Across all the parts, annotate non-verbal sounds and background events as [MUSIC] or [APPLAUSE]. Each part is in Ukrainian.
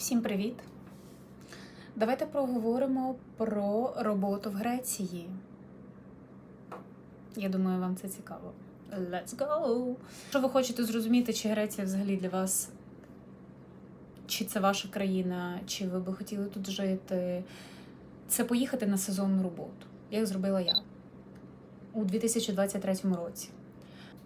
Всім привіт! Давайте проговоримо про роботу в Греції. Я думаю, вам це цікаво. Let's go! Якщо ви хочете зрозуміти, чи Греція взагалі для вас, чи це ваша країна, чи ви би хотіли тут жити, це поїхати на сезонну роботу, як зробила я у 2023 році.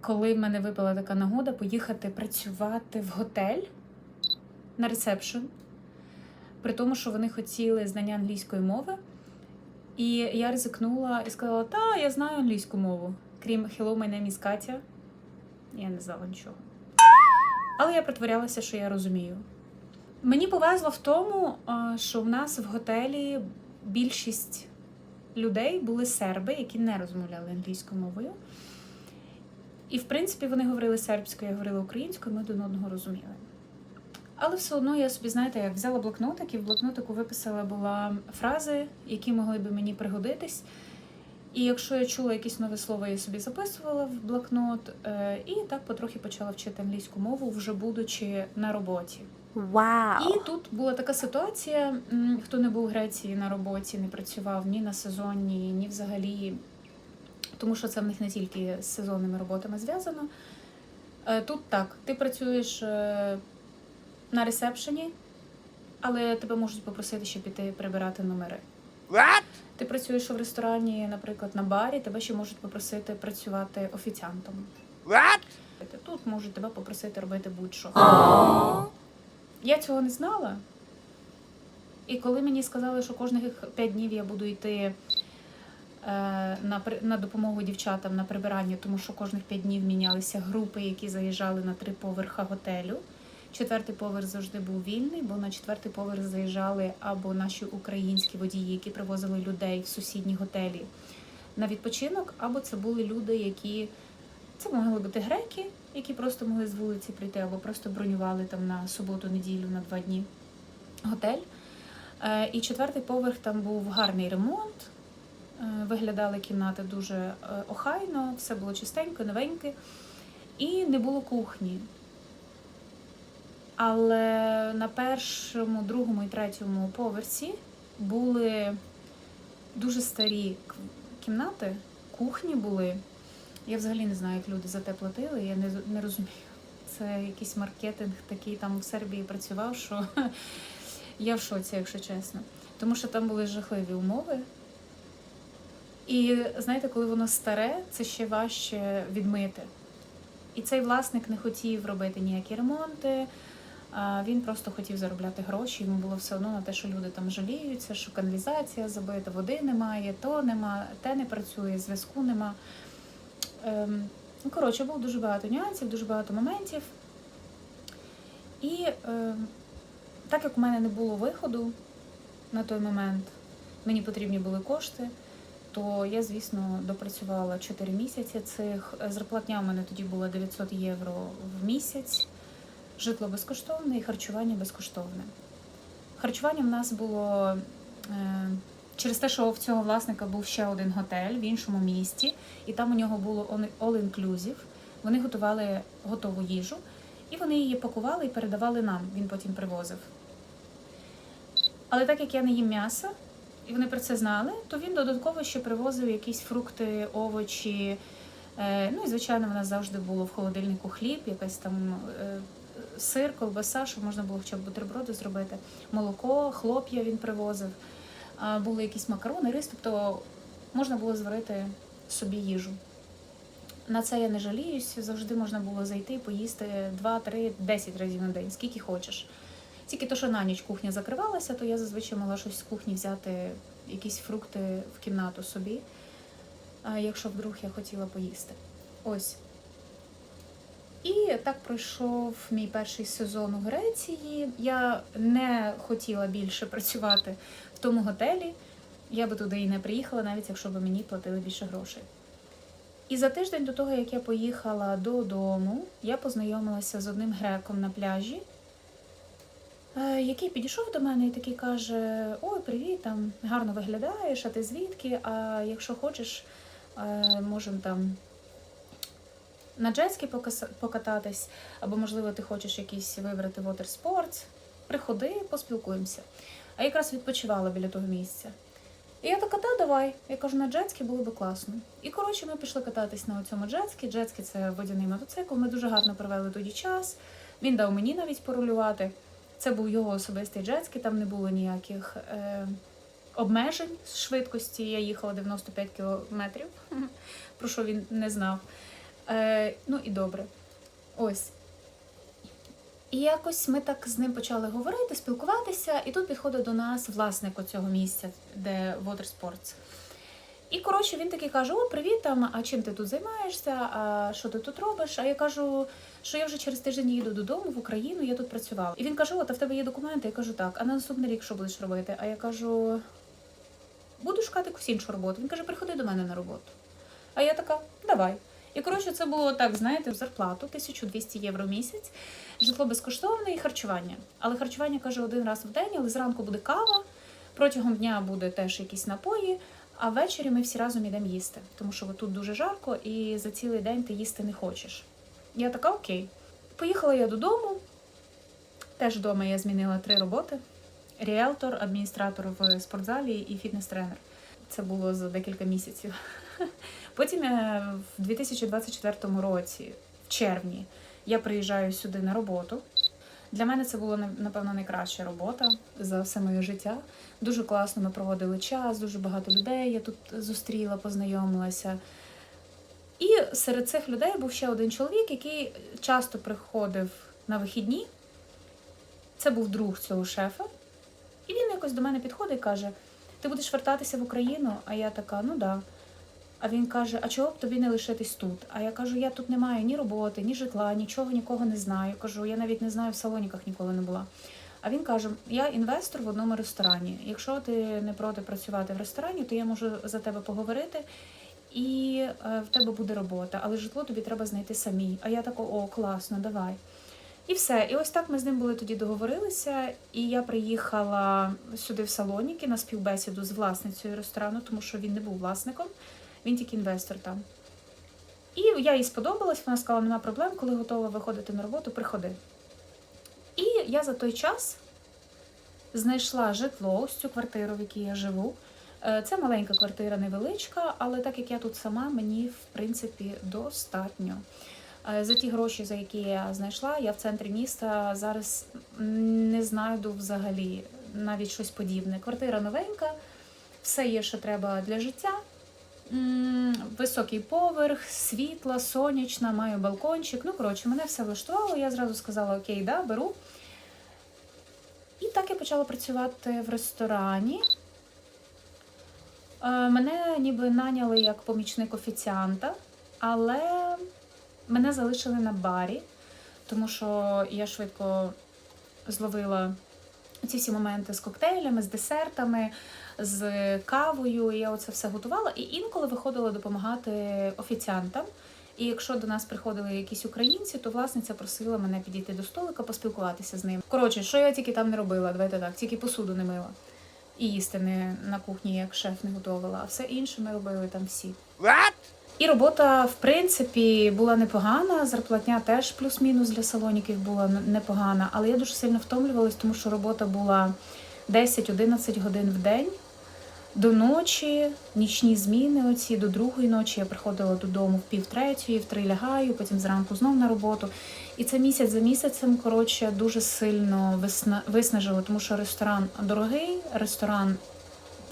Коли в мене випала така нагода поїхати працювати в готель на ресепшн, при тому, що вони хотіли знання англійської мови. І я ризикнула і сказала: Та, я знаю англійську мову. Крім Hello, my name is Катя. Я не знала нічого. Але я притворялася, що я розумію. Мені повезло в тому, що в нас в готелі більшість людей були серби, які не розмовляли англійською мовою. І, в принципі, вони говорили сербською, я говорила українською, ми один одного розуміли. Але все одно я собі, знаєте, як взяла блокнотик і в блокнотику виписала була фрази, які могли би мені пригодитись. І якщо я чула якесь нове слово, я собі записувала в блокнот, е, і так потрохи почала вчити англійську мову, вже будучи на роботі. Вау! І тут була така ситуація: хто не був в Греції на роботі, не працював ні на сезонні, ні взагалі, тому що це в них не тільки з сезонними роботами зв'язано. Е, Тут так, ти працюєш е, на ресепшені, але тебе можуть попросити ще піти прибирати номери. What? Ти працюєш в ресторані, наприклад, на барі, тебе ще можуть попросити працювати офіціантом. What? Тут можуть тебе попросити робити будь-що. [GASPS] Я цього не знала. І коли мені сказали, що кожних 5 днів я буду йти е, на, на допомогу дівчатам на прибирання, тому що кожних 5 днів мінялися групи, які заїжджали на три поверха готелю. Четвертий поверх завжди був вільний, бо на четвертий поверх заїжджали або наші українські водії, які привозили людей в сусідні готелі на відпочинок, або це були люди, які це могли бути греки, які просто могли з вулиці прийти, або просто бронювали там на суботу-неділю на два дні готель. Е, І четвертий поверх там був гарний ремонт. е, Виглядали кімнати дуже е, охайно, все було чистенько, новеньке. І не було кухні. Але на першому, другому і третьому поверсі були дуже старі кімнати, кухні були. Я взагалі не знаю, як люди за те платили, я не, не розумію. Це якийсь маркетинг такий там в Сербії працював, що [LAUGHS] я в шоці, якщо чесно. Тому що там були жахливі умови. І знаєте, коли воно старе, це ще важче відмити. І цей власник не хотів робити ніякі ремонти. Він просто хотів заробляти гроші. Йому було все одно на те, що люди там жаліються, що каналізація забита, води немає, то нема, те не працює, зв'язку нема. Ем, ну, коротше, було дуже багато нюансів, дуже багато моментів. І ем, так як у мене не було виходу на той момент, мені потрібні були кошти, то я, звісно, допрацювала 4 місяці цих. Зарплатня в мене тоді була 900 євро в місяць, житло безкоштовне і харчування безкоштовне. Харчування в нас було е, через те, що в цього власника був ще один готель в іншому місті, і там у нього було all- all-inclusive. Вони готували готову їжу, і вони її пакували і передавали нам. Він потім привозив. Але так як я не їм м'ясо, і вони про це знали, то він додатково ще привозив якісь фрукти, овочі. Е, ну і звичайно, в нас завжди було в холодильнику хліб, якась там е, сир, колбаса, щоб можна було хоча б бутерброди зробити, молоко, хлоп'я він привозив. Були якісь макарони, рис, тобто можна було зварити собі їжу. На це я не жаліюсь, завжди можна було зайти, поїсти 2, 3, 10 разів на день, скільки хочеш. Тільки то, що на ніч кухня закривалася, то я зазвичай могла щось з кухні взяти, якісь фрукти в кімнату собі, якщо вдруг я хотіла поїсти. Ось. І так пройшов мій перший сезон у Греції. Я не хотіла більше працювати в тому готелі. Я би туди і не приїхала, навіть якщо б мені платили більше грошей. І за тиждень до того, як я поїхала додому, я познайомилася з одним греком на пляжі, е, який підійшов до мене і такий каже: Ой, привіт, там гарно виглядаєш, а ти звідки? А якщо хочеш, е, можемо там на джетські покататись, або, можливо, ти хочеш якийсь вибрати sports. приходи, поспілкуємося. А якраз відпочивала біля того місця. І я така, та давай. Я кажу, на джетські було би класно. І коротше, ми пішли кататись на цьому джетські. Джетські це водяний мотоцикл. Ми дуже гарно провели тоді час. Він дав мені навіть порулювати. Це був його особистий джетський, там не було ніяких е, обмежень з швидкості. Я їхала 95 кілометрів, [LAUGHS] про що він не знав. Е, ну і добре. Ось. І якось ми так з ним почали говорити, спілкуватися, і тут підходить до нас власник цього місця, де Water Sports. І коротше, він такий каже: О, привіт, там, а чим ти тут займаєшся? А що ти тут робиш? А я кажу, що я вже через тиждень їду додому в Україну, я тут працювала. І він каже: О, та в тебе є документи? Я кажу, так, а на наступний рік що будеш робити? А я кажу, буду шукати якусь іншу роботу. Він каже, приходи до мене на роботу. А я така, давай. І коротше, це було так, знаєте, зарплату 1200 євро в місяць, житло безкоштовне і харчування. Але харчування каже один раз в день, але зранку буде кава, протягом дня буде теж якісь напої. А ввечері ми всі разом йдемо їсти, тому що тут дуже жарко і за цілий день ти їсти не хочеш. Я така окей. Поїхала я додому. Теж вдома я змінила три роботи: ріелтор, адміністратор в спортзалі і фітнес-тренер. Це було за декілька місяців. [LAUGHS] Потім е, в 2024 році, в червні, я приїжджаю сюди на роботу. Для мене це була напевно найкраща робота за все моє життя. Дуже класно ми проводили час, дуже багато людей я тут зустріла, познайомилася. І серед цих людей був ще один чоловік, який часто приходив на вихідні. Це був друг цього шефа. І він якось до мене підходить і каже: Ти будеш вертатися в Україну? А я така, ну да. А він каже: А чого б тобі не лишитись тут? А я кажу: я тут не маю ні роботи, ні житла, нічого нікого не знаю. Кажу, я навіть не знаю в салоніках ніколи не була. А він каже: Я інвестор в одному ресторані. Якщо ти не проти працювати в ресторані, то я можу за тебе поговорити, і е, в тебе буде робота, але житло тобі треба знайти самі. А я така, о, класно, давай. І все. І ось так ми з ним були тоді договорилися. І я приїхала сюди в Салоніки на співбесіду з власницею ресторану, тому що він не був власником, він тільки інвестор там. І я їй сподобалась, вона сказала, нема проблем, коли готова виходити на роботу, приходи. І я за той час знайшла житло, ось цю квартиру, в якій я живу. Е, Це маленька квартира, невеличка, але так як я тут сама, мені в принципі достатньо. Е, За ті гроші, за які я знайшла, я в центрі міста зараз не знайду взагалі навіть щось подібне. Квартира новенька, все є, що треба для життя. Високий поверх, світла, сонячна, маю балкончик. Ну, коротше, мене все влаштувало. Я зразу сказала, окей, да, беру. І так я почала працювати в ресторані. Е, Мене ніби наняли як помічник офіціанта, але мене залишили на барі, тому що я швидко зловила ці всі моменти з коктейлями, з десертами, з кавою. Я оце все готувала і інколи виходила допомагати офіціантам. І якщо до нас приходили якісь українці, то власниця просила мене підійти до столика, поспілкуватися з ним. Коротше, що я тільки там не робила, давайте так, тільки посуду не мила. І їсти не на кухні, як шеф не готувала, а все інше ми робили там всі. What? І робота, в принципі, була непогана. Зарплатня теж плюс-мінус для салоніків була непогана, але я дуже сильно втомлювалась, тому що робота була 10-11 годин в день. До ночі, нічні зміни оці, до другої ночі я приходила додому в пів третьої, в три лягаю, потім зранку знов на роботу. І це місяць за місяцем, коротше, дуже сильно висна... виснажило, тому що ресторан дорогий, ресторан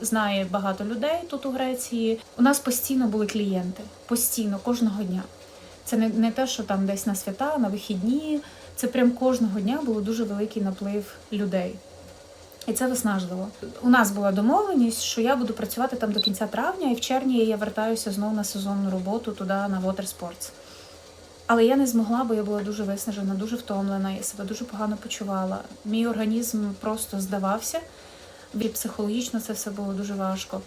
знає багато людей тут у Греції. У нас постійно були клієнти, постійно, кожного дня. Це не, не те, що там десь на свята, на вихідні. Це прям кожного дня було дуже великий наплив людей. І це виснажливо. У нас була домовленість, що я буду працювати там до кінця травня, і в червні я вертаюся знову на сезонну роботу туди на Water Sports. Але я не змогла, бо я була дуже виснажена, дуже втомлена, я себе дуже погано почувала. Мій організм просто здавався. І психологічно це все було дуже важко.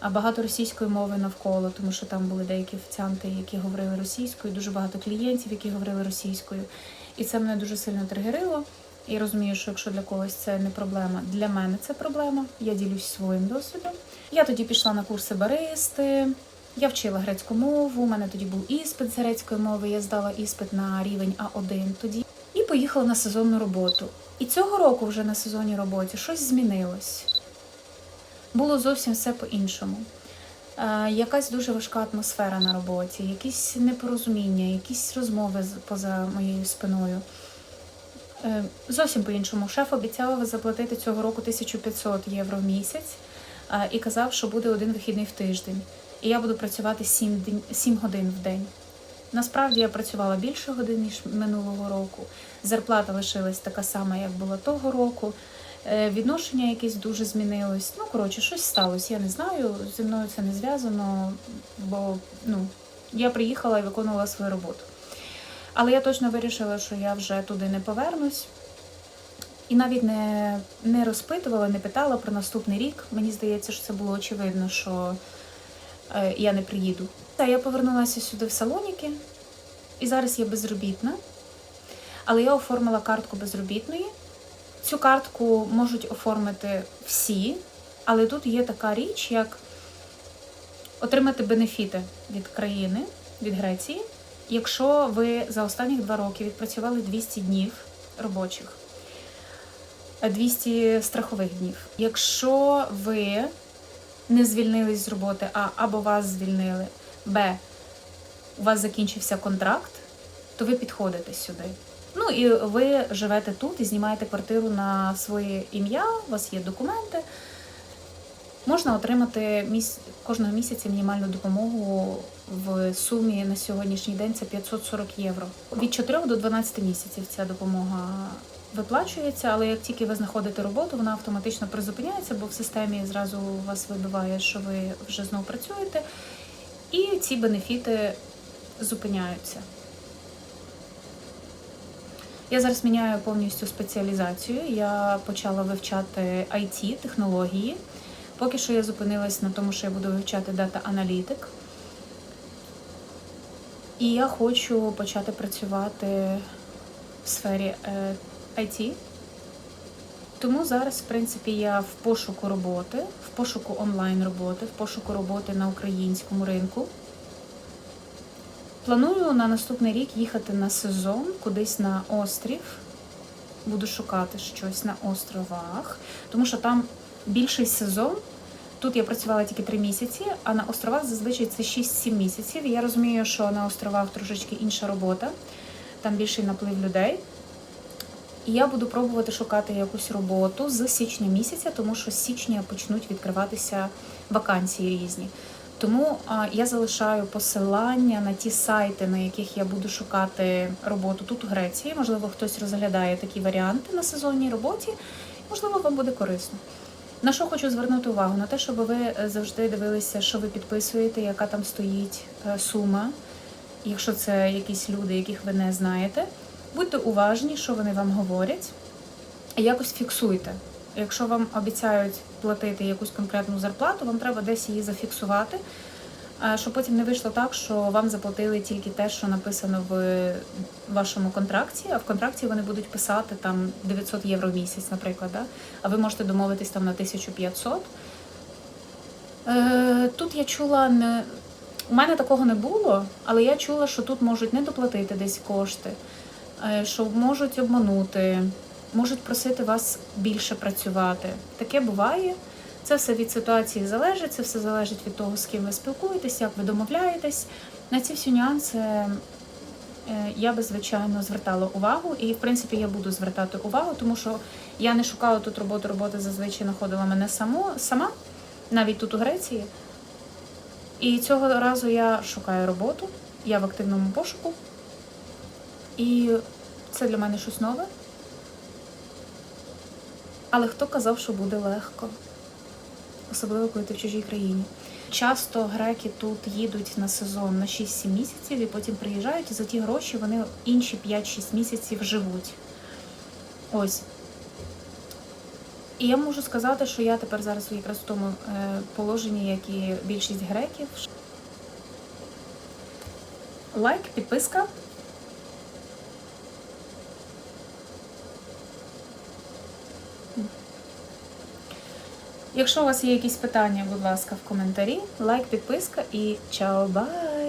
А багато російської мови навколо, тому що там були деякі офіціанти, які говорили російською, дуже багато клієнтів, які говорили російською. І це мене дуже сильно тригерило. І розумію, що якщо для когось це не проблема, для мене це проблема. Я ділюсь своїм досвідом. Я тоді пішла на курси баристи. Я вчила грецьку мову. У мене тоді був іспит з грецької мови. Я здала іспит на рівень А1 тоді. І поїхала на сезонну роботу. І цього року вже на сезонній роботі щось змінилось. Було зовсім все по-іншому. Е, якась дуже важка атмосфера на роботі, якісь непорозуміння, якісь розмови поза моєю спиною. Е, Зовсім по-іншому. Шеф обіцяв заплатити цього року 1500 євро в місяць е, і казав, що буде один вихідний в тиждень. І я буду працювати 7, день- 7 годин в день. Насправді я працювала більше годин, ніж минулого року. Зарплата лишилась така сама, як була того року. Е, Відношення якесь дуже змінилось. Ну, коротше, щось сталося. Я не знаю. Зі мною це не зв'язано, бо ну, я приїхала і виконувала свою роботу. Але я точно вирішила, що я вже туди не повернусь. І навіть не, не розпитувала, не питала про наступний рік. Мені здається, що це було очевидно, що е, я не приїду. Та я повернулася сюди в Салоніки, і зараз я безробітна. Але я оформила картку безробітної. Цю картку можуть оформити всі, але тут є така річ, як отримати бенефіти від країни, від Греції, якщо ви за останні два роки відпрацювали 200 днів робочих, е, 200 страхових днів. Якщо ви не звільнились з роботи, а або вас звільнили, Б. У вас закінчився контракт, то ви підходите сюди. Ну і ви живете тут і знімаєте квартиру на своє ім'я, у вас є документи. Можна отримати міс... кожного місяця мінімальну допомогу в сумі на сьогоднішній день це 540 євро. Від 4 до 12 місяців ця допомога виплачується, але як тільки ви знаходите роботу, вона автоматично призупиняється, бо в системі зразу вас вибиває, що ви вже знову працюєте, і ці бенефіти зупиняються. Я зараз міняю повністю спеціалізацію. Я почала вивчати IT, технології. Поки що я зупинилась на тому, що я буду вивчати дата-аналітик. І я хочу почати працювати в сфері е, IT. Тому зараз, в принципі, я в пошуку роботи, в пошуку онлайн роботи, в пошуку роботи на українському ринку. Планую на наступний рік їхати на сезон кудись на острів. Буду шукати щось на островах, тому що там більший сезон. Тут я працювала тільки три місяці, а на островах зазвичай це 6-7 місяців. Я розумію, що на островах трошечки інша робота, там більший наплив людей. І я буду пробувати шукати якусь роботу з січня місяця, тому що з січня почнуть відкриватися вакансії різні. Тому я залишаю посилання на ті сайти, на яких я буду шукати роботу тут у Греції. Можливо, хтось розглядає такі варіанти на сезонній роботі. Можливо, вам буде корисно. На що хочу звернути увагу? На те, щоб ви е, завжди дивилися, що ви підписуєте, яка там стоїть е, сума, якщо це якісь люди, яких ви не знаєте. Будьте уважні, що вони вам говорять, і якось фіксуйте. Якщо вам обіцяють платити якусь конкретну зарплату, вам треба десь її зафіксувати, щоб потім не вийшло так, що вам заплатили тільки те, що написано в вашому контракті, а в контракті вони будуть писати там 900 євро в місяць, наприклад, да? а ви можете домовитись там на 1500. Е, Тут я чула не. У мене такого не було, але я чула, що тут можуть не доплатити десь кошти, що можуть обманути, можуть просити вас більше працювати. Таке буває. Це все від ситуації залежить, це все залежить від того, з ким ви спілкуєтесь, як ви домовляєтесь. На ці всі нюанси е, я би, звичайно, звертала увагу. І, в принципі, я буду звертати увагу, тому що я не шукала тут роботу, робота зазвичай знаходила мене само, сама, навіть тут у Греції. І цього разу я шукаю роботу, я в активному пошуку. І це для мене щось нове. Але хто казав, що буде легко? Особливо, коли ти в чужій країні. Часто греки тут їдуть на сезон на 6-7 місяців і потім приїжджають, і за ті гроші вони інші 5-6 місяців живуть. Ось. І я можу сказати, що я тепер зараз якраз в тому е, положенні, як і більшість греків. Лайк, підписка. Якщо у вас є якісь питання, будь ласка, в коментарі. Лайк, підписка і чао, бай!